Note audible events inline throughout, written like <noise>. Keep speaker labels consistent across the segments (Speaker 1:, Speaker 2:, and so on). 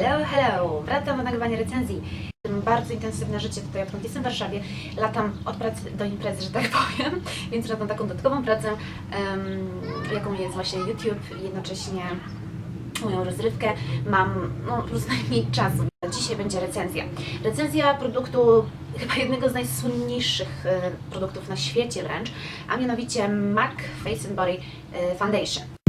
Speaker 1: Hello, hello! Wracam do nagrywania recenzji. Bardzo intensywne życie tutaj, odkąd jestem w Warszawie. Latam od pracy do imprezy, że tak <laughs> powiem, więc robię taką dodatkową pracę, em, jaką jest właśnie YouTube i jednocześnie moją rozrywkę. Mam no, po prostu najmniej czasu. Dzisiaj będzie recenzja. Recenzja produktu chyba jednego z najsłynniejszych e, produktów na świecie wręcz, a mianowicie MAC Face and Body Foundation.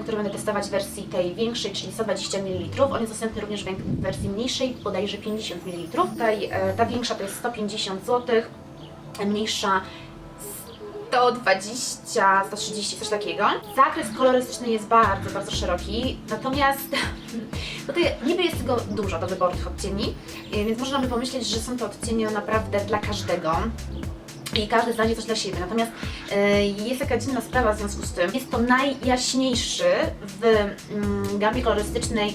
Speaker 1: Ten, który będę testować w wersji tej większej, czyli 120 ml. On jest dostępny również w wersji mniejszej, bodajże 50 ml. Tutaj e, ta większa to jest 150 zł, mniejsza 120, 130, coś takiego. Zakres kolorystyczny jest bardzo, bardzo szeroki, natomiast <laughs> tutaj niby jest tego dużo do wyboru tych odcieni, e, więc można by pomyśleć, że są to odcienie naprawdę dla każdego i każdy znajdzie coś dla siebie. Natomiast e, jest taka dziwna sprawa w związku z tym. Jest to najjaśniejszy w mm, gamie kolorystycznej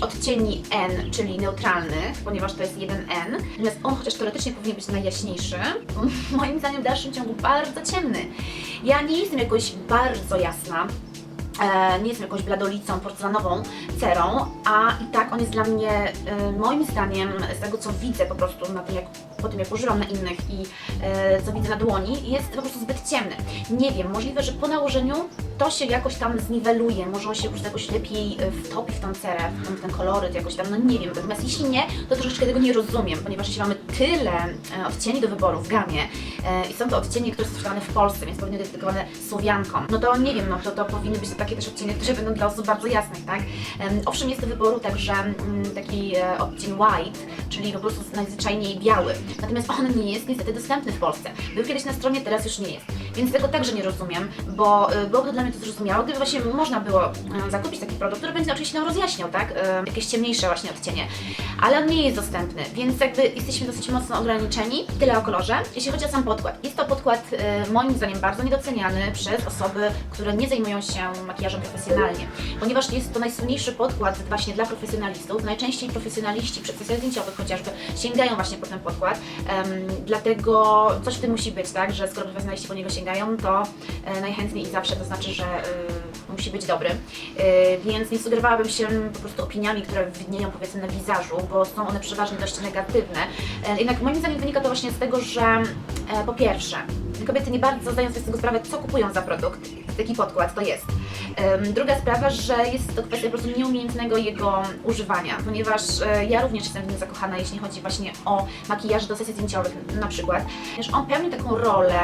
Speaker 1: odcieni N, czyli neutralnych, ponieważ to jest 1N. Natomiast on chociaż teoretycznie powinien być najjaśniejszy, <laughs> moim zdaniem w dalszym ciągu bardzo ciemny. Ja nie jestem jakoś bardzo jasna, nie jestem jakąś bladolicą, porcelanową cerą, a i tak on jest dla mnie, e, moim zdaniem, z tego co widzę po prostu na tym, jak, po tym jak używam na innych i e, co widzę na dłoni, jest po prostu zbyt ciemny. Nie wiem, możliwe, że po nałożeniu to się jakoś tam zniweluje, może on się jakoś lepiej e, wtopi w tą cerę, w ten, ten koloryt jakoś tam, no nie wiem. Natomiast jeśli nie, to troszeczkę tego nie rozumiem, ponieważ jeśli mamy tyle e, odcieni do wyboru w gamie e, i są to odcienie, które są sprzedawane w Polsce, więc powinny być dedykowane Słowiankom, no to nie wiem, no to, to powinny być to takie też odcienie, które będą dla osób bardzo jasnych, tak? Em, Owszem, jest do wyboru także mm, taki odcień white, czyli po prostu najzwyczajniej biały. Natomiast on nie jest niestety dostępny w Polsce. Był kiedyś na stronie, teraz już nie jest. Więc tego także nie rozumiem, bo y, byłoby dla mnie to zrozumiałe, gdyby właśnie można było y, zakupić taki produkt, który będzie oczywiście nam rozjaśniał, tak? Y, Jakieś ciemniejsze właśnie odcienie. Ale on nie jest dostępny, więc jakby jesteśmy dosyć mocno ograniczeni. Tyle o kolorze. Jeśli chodzi o sam podkład. Jest to podkład moim zdaniem bardzo niedoceniany przez osoby, które nie zajmują się makijażem profesjonalnie. Ponieważ jest to najsłynniejszy podkład właśnie dla profesjonalistów. Najczęściej profesjonaliści przy sesjach zdjęciowych chociażby sięgają właśnie po ten podkład. Dlatego coś w tym musi być, tak? Że skoro profesjonaliści po niego sięgają, to e, najchętniej i zawsze to znaczy, że y, musi być dobry. Y, więc nie sugerowałabym się po prostu opiniami, które widnieją powiedzmy na wizażu, bo są one przeważnie dość negatywne. E, jednak moim zdaniem wynika to właśnie z tego, że e, po pierwsze, kobiety nie bardzo zdają sobie z tego sprawę, co kupują za produkt, taki podkład to jest. Druga sprawa, że jest to kwestia po prostu nieumiejętnego jego używania, ponieważ e, ja również jestem w nim zakochana, jeśli chodzi właśnie o makijaż do sesji zdjęciowych na przykład. Ponieważ on pełni taką rolę,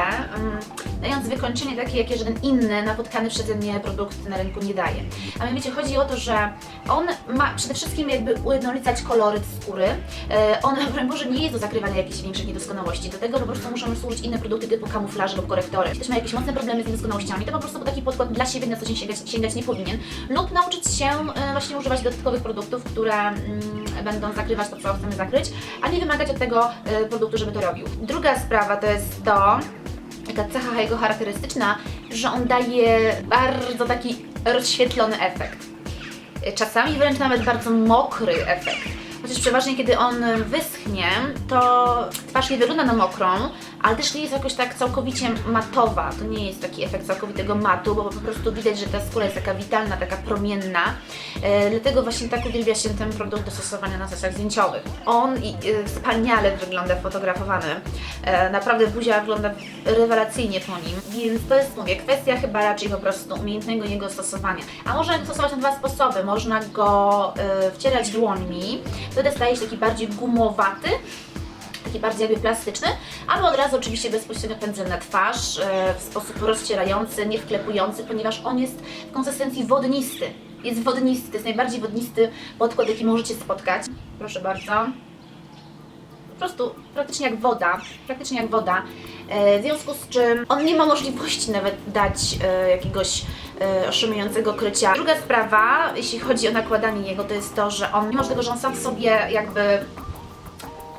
Speaker 1: dając wykończenie takie, jakie żaden inny napotkany przeze mnie produkt na rynku nie daje. A mianowicie chodzi o to, że on ma przede wszystkim jakby ujednolicać koloryt skóry. E, On, <laughs> Boże, nie jest do zakrywania jakichś większych niedoskonałości. Do tego po prostu muszą służyć inne produkty typu kamuflaże lub korektory. Jeśli ktoś ma jakieś mocne problemy z niedoskonałościami, to po prostu taki podkład dla siebie na co dzień sięgać, sięgać nie powinien. Lub nauczyć się e, właśnie używać dodatkowych produktów, które mm, będą zakrywać to, co chcemy zakryć, a nie wymagać od tego e, produktu, żeby to robił. Druga sprawa to jest to, taka cecha jego charakterystyczna, że on daje bardzo taki rozświetlony efekt. Czasami wręcz nawet bardzo mokry efekt. Chociaż przeważnie kiedy on wyschnie, to twarz nie wygląda na mokrą, ale też nie jest jakoś tak całkowicie matowa. To nie jest taki efekt całkowitego matu, bo po prostu widać, że ta skóra jest taka witalna, taka promienna. E, dlatego właśnie tak uwielbia się ten produkt do stosowania na sesjach zdjęciowych. On i, e, wspaniale wygląda fotografowany. E, naprawdę buzia wygląda rewelacyjnie po nim, więc to jest, mówię, kwestia chyba raczej po prostu umiejętnego jego stosowania. A można go stosować na dwa sposoby. Można go e, wcierać dłońmi, wtedy staje się taki bardziej gumowaty, taki bardziej jakby plastyczny, albo od razu oczywiście bezpośrednio pędzel na twarz e, w sposób rozcierający, nie wklepujący, ponieważ on jest w konsystencji wodnisty. Jest wodnisty, to jest najbardziej wodnisty podkład, jaki możecie spotkać. Proszę bardzo. Po prostu praktycznie jak woda, praktycznie jak woda. E, w związku z czym on nie ma możliwości nawet dać e, jakiegoś oszymującego krycia. Druga sprawa, jeśli chodzi o nakładanie jego, to jest to, że on, mimo tego, że on sam w sobie jakby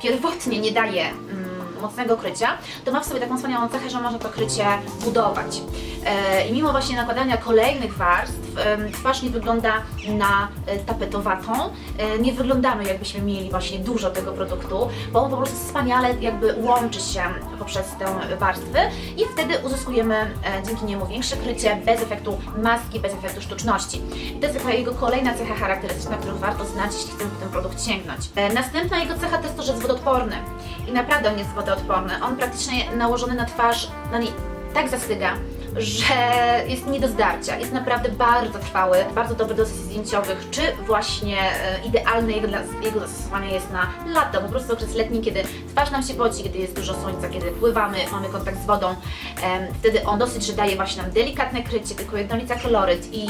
Speaker 1: pierwotnie nie daje mm, mocnego krycia, to ma w sobie taką wspaniałą cechę, że można to krycie budować. E, I mimo właśnie nakładania kolejnych warstw, em, twarz nie wygląda na e, tapetowatą, e, nie wyglądamy jakbyśmy mieli właśnie dużo tego produktu, bo on po prostu wspaniale jakby łączy się poprzez tę warstwę i wtedy uzyskujemy e, dzięki niemu większe krycie bez efektu maski, bez efektu sztuczności. I to jest jego kolejna cecha charakterystyczna, którą warto znać, jeśli chcemy po ten produkt sięgnąć. E, następna jego cecha to jest to, że jest wodoodporny. I naprawdę on jest wodoodporny. On praktycznie nałożony na twarz, na niej tak zastyga, że jest nie do zdarcia. Jest naprawdę bardzo trwały, bardzo dobry do sesji zdjęciowych, czy właśnie e, idealne jego, jego zastosowanie jest na lato, po prostu okres letni, kiedy twarz nam się poci, kiedy jest dużo słońca, kiedy pływamy, mamy kontakt z wodą. Wtedy on dosyć, że daje właśnie nam delikatne krycie, tylko jednolica koloryt i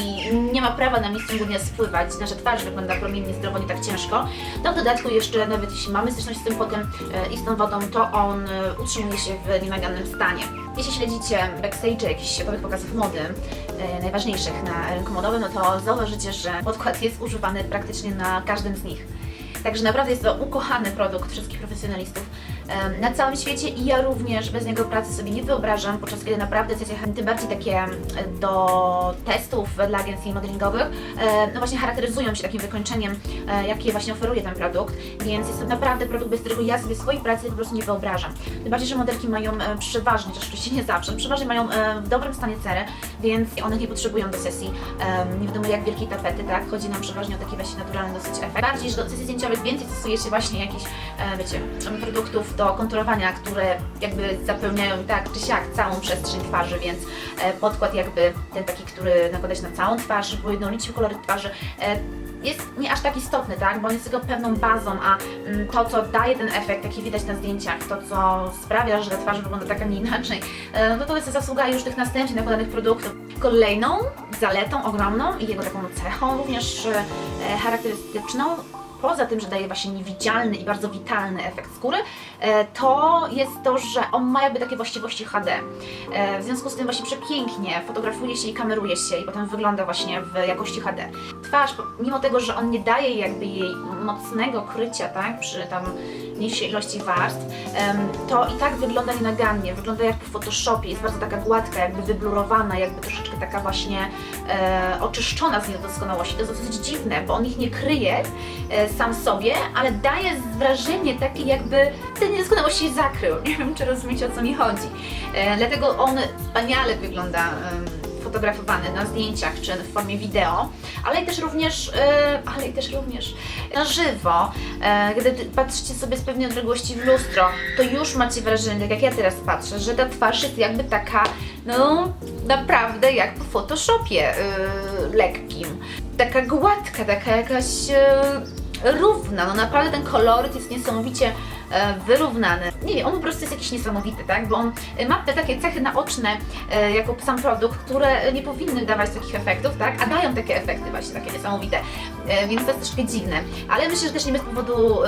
Speaker 1: nie ma prawa nam nic w ciągu spływać. Nasza twarz wygląda promiennie zdrowo, nie tak ciężko. To w dodatku jeszcze, nawet jeśli mamy styczność z tym potem e, i z tą wodą, to on e, utrzymuje się w nienagannym stanie. Jeśli śledzicie backstage jakichś światowych pokazów mody, e, najważniejszych na rynku modowym, no to zauważycie, że podkład jest używany praktycznie na każdym z nich. Także naprawdę jest to ukochany produkt wszystkich profesjonalistów na całym świecie i ja również bez niego pracy sobie nie wyobrażam, podczas kiedy naprawdę sesje, tym bardziej takie do testów dla agencji modelingowych, no właśnie charakteryzują się takim wykończeniem, e, jakie właśnie oferuje ten produkt, więc jest to naprawdę produkt, bez którego ja sobie swojej pracy po prostu nie wyobrażam. Tym bardziej, że modelki mają e, przeważnie, chociaż oczywiście nie zawsze, przeważnie mają e, w dobrym stanie cerę, więc one nie potrzebują do sesji nie wiadomo jak wielkiej tapety, tak? Chodzi nam przeważnie o taki właśnie naturalny dosyć efekt. Bardziej, że do sesji zdjęciowych więcej stosuje się właśnie jakichś, wiecie, produktów do konturowania, które jakby zapełniają tak czy siak całą przestrzeń twarzy, więc e, podkład jakby ten taki, który nakładać na całą twarz, bo jednolicie kolory twarzy, e, jest nie aż tak istotny, tak? Bo on jest tylko pewną bazą, a mm, to, co daje ten efekt, jaki widać na zdjęciach, to, co sprawia, że ta twarz wygląda tak, a nie inaczej, e, no to jest zasługa już tych następnych nakładanych produktów. Kolejną zaletą ogromną i jego taką cechą również charakterystyczną, poza tym, że daje właśnie niewidzialny i bardzo witalny efekt skóry, e, to jest to, że on ma jakby takie właściwości HD. E, W związku z tym właśnie przepięknie fotografuje się i kameruje się i potem wygląda właśnie w jakości HD. Twarz, mimo tego, że on nie daje jakby jej mocnego krycia, tak, przy tam mniejszej ilości warstw, to i tak wygląda nienagannie, wygląda jak w Photoshopie, jest bardzo taka gładka, jakby wyblurowana, jakby troszeczkę taka właśnie e, oczyszczona z niedoskonałości. To jest dosyć dziwne, bo on ich nie kryje e, sam sobie, ale daje wrażenie takie jakby te niedoskonałości zakrył. <laughs> Nie wiem, czy rozumiecie o co mi chodzi. E, dlatego on wspaniale wygląda em, fotografowany na zdjęciach czy w formie wideo, ale i też również, e, ale i też również na żywo. E, gdy patrzycie sobie z pewnej odległości w lustro, to już macie wrażenie, tak jak ja teraz patrzę, że ta twarz jest jakby taka, no naprawdę jak po Photoshopie e, lekkim. Taka gładka, taka jakaś e, równa, no naprawdę ten koloryt jest niesamowicie wyrównany. Nie wiem, on po prostu jest jakiś niesamowity, tak? Bo on e, ma te takie cechy naoczne e, jako sam produkt, które nie powinny dawać takich efektów, tak? A dają takie efekty właśnie, takie niesamowite. E, więc to jest troszkę dziwne. Ale myślę, że też nie bez powodu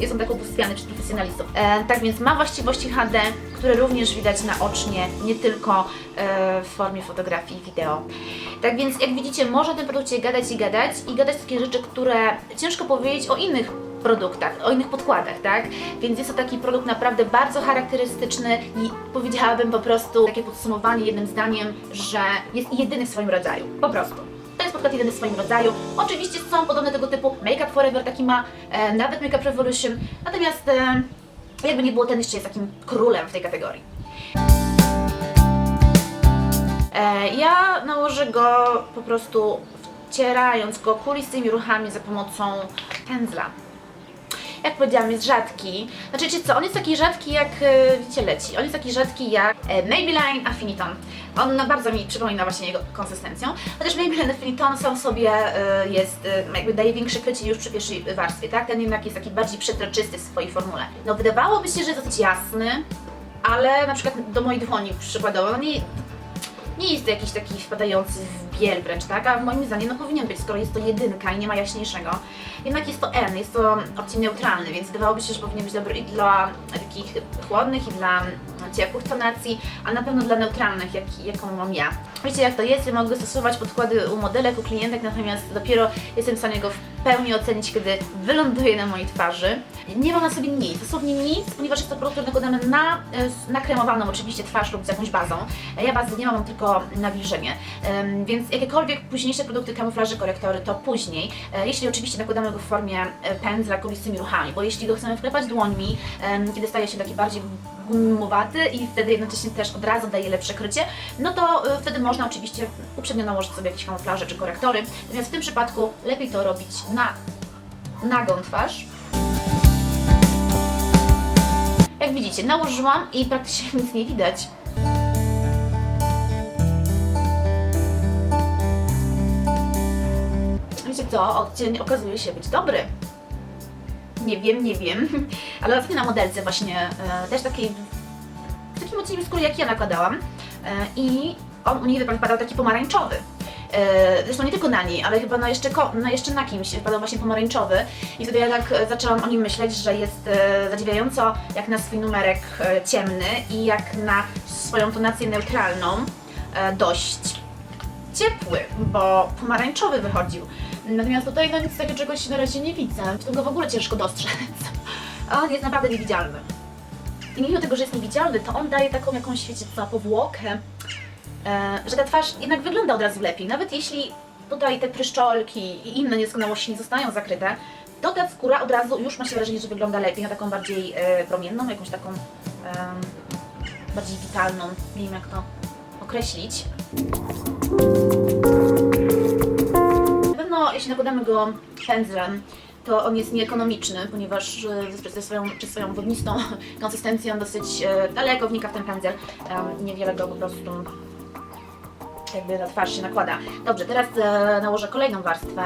Speaker 1: jest on tak ubóstwiany przez profesjonalistów. E, tak więc ma właściwości HD, które również widać naocznie, nie tylko e, w formie fotografii i wideo. Tak więc jak widzicie, można o tym produkcie gadać i gadać i gadać takie rzeczy, które ciężko powiedzieć o innych produktach, o innych podkładach, tak? Więc jest to taki produkt naprawdę bardzo charakterystyczny i powiedziałabym po prostu takie podsumowanie jednym zdaniem, że jest jedyny w swoim rodzaju. Po prostu. To jest podkład jedyny w swoim rodzaju. Oczywiście są podobne tego typu. Make Up Forever taki ma, e, nawet Make Up Revolution. Natomiast e, jakby nie było, ten jeszcze jest takim królem w tej kategorii. E, ja nałożę go po prostu wcierając go kulistymi ruchami za pomocą pędzla. Jak powiedziałam, jest rzadki. Znaczy, wiecie co, on jest taki rzadki jak, e, widzicie, leci. On jest taki rzadki jak e, Maybelline Affiniton. On na bardzo mi przypomina właśnie jego konsystencją. Chociaż Maybelline Affiniton sam sobie e, jest, jakby daje większe krycie już przy pierwszej warstwie, tak? Ten jednak jest taki bardziej przetroczysty w swojej formule. No wydawałoby się, że jest dosyć jasny, ale na przykład do mojej dłoni przykładowo, no nie, nie jest jakiś taki wpadający w biel wręcz, tak? A moim zdaniem no powinien być, skoro jest to jedynka i nie ma jaśniejszego. Jednak jest to N, jest to odcień neutralny, więc wydawałoby się, że powinien być dobry i dla takich chłodnych, i dla ciepłych tonacji, a na pewno dla neutralnych, jak, jaką mam ja. Wiecie jak to jest, ja mogę stosować podkłady u modelek, u klientek, natomiast dopiero jestem w stanie go w pełni ocenić, kiedy wyląduje na mojej twarzy. Nie mam na sobie nic, dosłownie nic, ponieważ jest to produkt, który nakładamy na nakremowaną oczywiście twarz lub z jakąś bazą. Ja bazy nie mam, mam tylko nawilżenie. Em, Jakiekolwiek późniejsze produkty, kamuflaże, korektory, to później. E, Jeśli oczywiście nakładamy go w formie e, pędzla kulistymi ruchami, bo jeśli go chcemy wklepać dłońmi, kiedy staje się taki bardziej gumowaty i wtedy jednocześnie też od razu daje lepsze krycie, no to y, wtedy można oczywiście uprzednio nałożyć sobie jakieś kamuflaże czy korektory. Natomiast w tym przypadku lepiej to robić na nagą twarz. Jak widzicie, nałożyłam i praktycznie <laughs> nic nie widać. Co, odcień okazuje się być dobry. Nie wiem, nie wiem, <laughs> ale ostatnio na modelce właśnie e, też takiej, w takim odcieniu skóry jak ja nakładałam e, i on u niej wypadał taki pomarańczowy. E, Zresztą nie tylko na niej, ale chyba na jeszcze, na jeszcze na kimś wypadał właśnie pomarańczowy i wtedy ja tak zaczęłam o nim myśleć, że jest e, zadziwiająco jak na swój numerek e, ciemny i jak na swoją tonację neutralną e, dość ciepły, bo pomarańczowy wychodził. Natomiast tutaj no nic takiego czegoś na razie nie widzę. Tu go w ogóle ciężko dostrzec. <laughs> On jest naprawdę niewidzialny. I mimo tego, że jest niewidzialny, to on daje taką jakąś, wiecie powłokę, e, że ta twarz jednak wygląda od razu lepiej. Nawet jeśli tutaj te pryszczolki i inne niedoskonałości nie zostają zakryte, to ta skóra od razu już ma się wrażenie, że wygląda lepiej, na taką bardziej e, promienną, jakąś taką em, bardziej witalną. Nie wiem jak to określić. Jeśli nakładamy go pędzlem, to on jest nieekonomiczny, ponieważ e, przez swoją, przez swoją wodnistą <laughs> konsystencję on dosyć e, daleko wnika w ten pędzel. Niewiele go po prostu jakby na twarz się nakłada. Dobrze, teraz e, nałożę kolejną warstwę.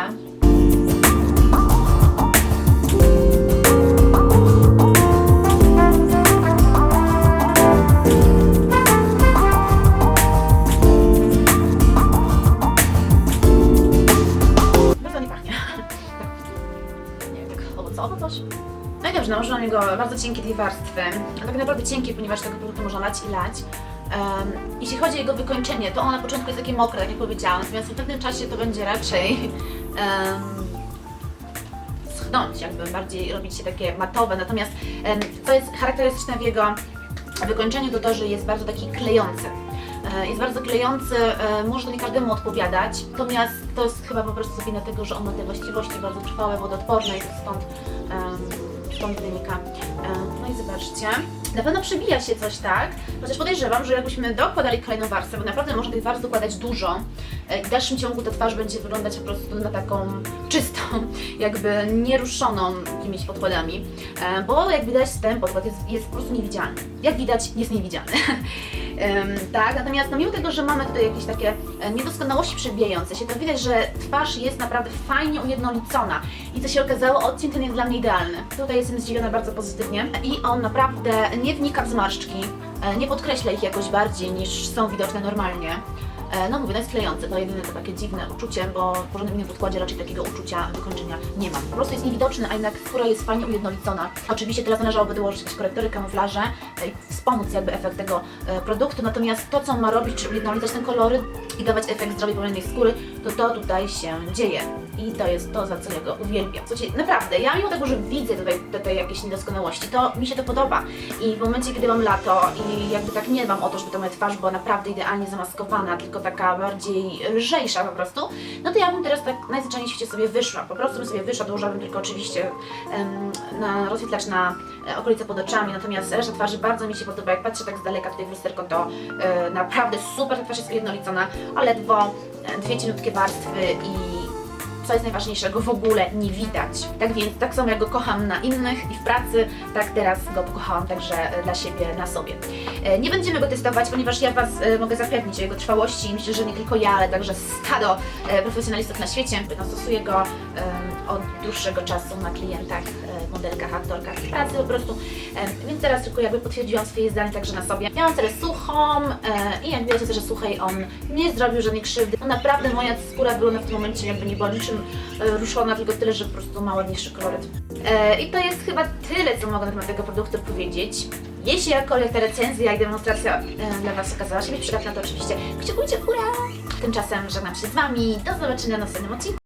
Speaker 1: Tak owocowo coś. No i dobrze, nałożyłam niego bardzo cienkie dwie warstwy. A tak naprawdę cienkie, ponieważ tego produktu można lać i lać. Em, jeśli chodzi o jego wykończenie, to ono na początku jest takie mokre, tak jak powiedziałam, natomiast w pewnym czasie to będzie raczej um, schnąć, jakby bardziej robić się takie matowe. Natomiast em, co jest charakterystyczne w jego wykończeniu, to to, że jest bardzo taki klejący. E, Jest bardzo klejący, e, może nie każdemu odpowiadać, natomiast to jest chyba po prostu wina tego, że on ma te właściwości bardzo trwałe, wodoodporne i stąd, stąd wynika. E, No i zobaczcie, na pewno przebija się coś tak, chociaż podejrzewam, że jakbyśmy dokładali kolejną warstwę, bo naprawdę można tych warstw dokładać dużo i w dalszym ciągu ta twarz będzie wyglądać po prostu na taką czystą, <laughs> jakby nieruszoną jakimiś podkładami, bo jak widać ten podkład jest, jest po prostu niewidzialny. Jak widać jest niewidzialny. <laughs> Tak, natomiast no, mimo tego, że mamy tutaj jakieś takie e, niedoskonałości przebijające się, to widać, że twarz jest naprawdę fajnie ujednolicona i co się okazało, odcień ten jest dla mnie idealny. Tutaj jestem zdziwiona bardzo pozytywnie i on naprawdę nie wnika w zmarszczki, e, nie podkreśla ich jakoś bardziej niż są widoczne normalnie. E, No mówię, no jest to jedyne to takie dziwne uczucie, bo w porządnym innym podkładzie raczej takiego uczucia wykończenia nie mam. Po prostu jest niewidoczny, a jednak skóra jest fajnie ujednolicona. Oczywiście teraz należałoby dołożyć korektory, kamuflaże e, i wspomóc jakby efekt tego e, produktu, natomiast to co ma robić, czyli ujednolicać ten kolory i dawać efekt zdrowej, pełnej skóry, to to tutaj się dzieje. I to jest to, za co ja go uwielbiam. Słuchajcie, naprawdę, ja mimo tego, że widzę tutaj, tutaj jakieś niedoskonałości, to mi się to podoba. I w momencie, kiedy mam lato i jakby tak nie dbam o to, żeby ta moja twarz była naprawdę idealnie zamaskowana, tylko taka bardziej lżejsza po prostu, no to ja bym teraz tak najzwyczajniej świecie sobie wyszła. Po prostu bym sobie wyszła, dołożyłabym tylko oczywiście em, na rozświetlacz na e, okolice pod oczami, natomiast reszta twarzy bardzo mi się podoba. Jak patrzę tak z daleka tutaj w lusterko, to e, naprawdę super ta twarz jest ujednolicona, a ledwo e, dwie cieniutkie warstwy i co jest najważniejszego, w ogóle nie widać. Tak więc, tak samo jak go kocham na innych i w pracy, tak teraz go pokochałam także e, dla siebie, na sobie. E, Nie będziemy go testować, ponieważ ja Was e, mogę zapewnić o jego trwałości i myślę, że nie tylko ja, ale także stado profesjonalistów na świecie. No, go od dłuższego czasu na klientach, modelkach, aktorkach w pracy po prostu. Więc teraz tylko jakby potwierdziłam swoje zdanie także na sobie. Miałam cerę suchą e, i jak wiecie, cerę suchej on nie zrobił żadnej krzywdy. No naprawdę moja skóra wygląda w tym momencie jakby nie była niczym e, ruszona, tylko tyle, że po prostu ma ładniejszy koloryt. E, I to jest chyba tyle, co mogę na temat tego produktu powiedzieć. Jeśli jakkolwiek ta recenzja i demonstracja dla Was okazała się być przydatna, to oczywiście kciukujcie w górę. Tymczasem żegnam się z Wami. Do zobaczenia w następnym odcinku.